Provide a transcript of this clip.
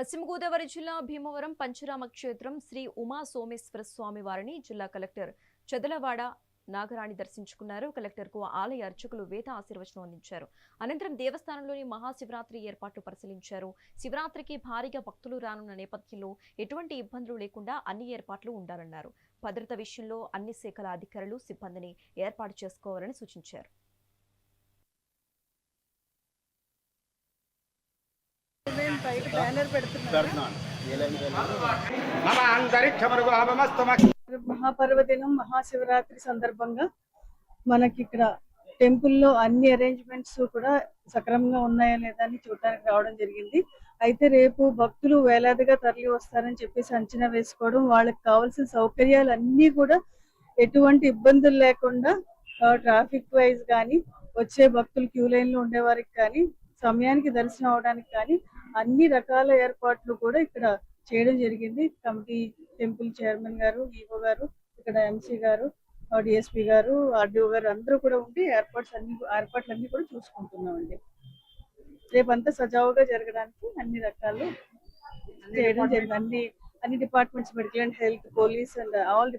పశ్చిమ గోదావరి జిల్లా భీమవరం పంచరామ క్షేత్రం శ్రీ ఉమా సోమేశ్వర స్వామి వారిని జిల్లా కలెక్టర్ చదలవాడ నాగరాణి దర్శించుకున్నారు. కలెక్టర్కు ఆలయ అర్చకులు వేద ఆశీర్వచనం అందించారు. అనంతరం దేవస్థానంలోని మహాశివరాత్రి ఏర్పాట్లు పరిశీలించారు. శివరాత్రికి భారీగా భక్తులు రానున్న నేపథ్యంలో ఎటువంటి ఇబ్బందులు లేకుండా అన్ని ఏర్పాట్లు ఉండాలన్నారు. భద్రత విషయంలో అన్ని శాఖల అధికారులు సిబ్బందిని ఏర్పాటు చేసుకోవాలని సూచించారు. మహాపర్వదినం మహాశివరాత్రి సందర్భంగా మనకి ఇక్కడ టెంపుల్లో అన్ని అరేంజ్మెంట్స్ కూడా సక్రమంగా ఉన్నాయా లేదా అని చూడటానికి రావడం జరిగింది. అయితే రేపు భక్తులు వేలాదిగా తరలి వస్తారని చెప్పేసి అంచనా వేసుకోవడం వాళ్ళకి కావాల్సిన సౌకర్యాలు అన్నీ కూడా ఎటువంటి ఇబ్బందులు లేకుండా ట్రాఫిక్ వైజ్ కానీ వచ్చే భక్తులు క్యూ లైన్లో కానీ సమయానికి దర్శనం అవడానికి కానీ అన్ని రకాల ఏర్పాట్లు కూడా ఇక్కడ చేయడం జరిగింది. Committee temple chairman garu EO garu ఇక్కడ ఎంసీ గారు డిఎస్పీ గారు ఆర్డీఓ గారు అందరూ కూడా ఉండి ఏర్పాట్స్ అన్ని ఏర్పాట్లు అన్ని కూడా చూసుకుంటున్నామండి. రేపంతా సజావుగా జరగడానికి అన్ని రకాలు చేయడం జరిగింది. అన్ని అన్ని departments medical and health police and all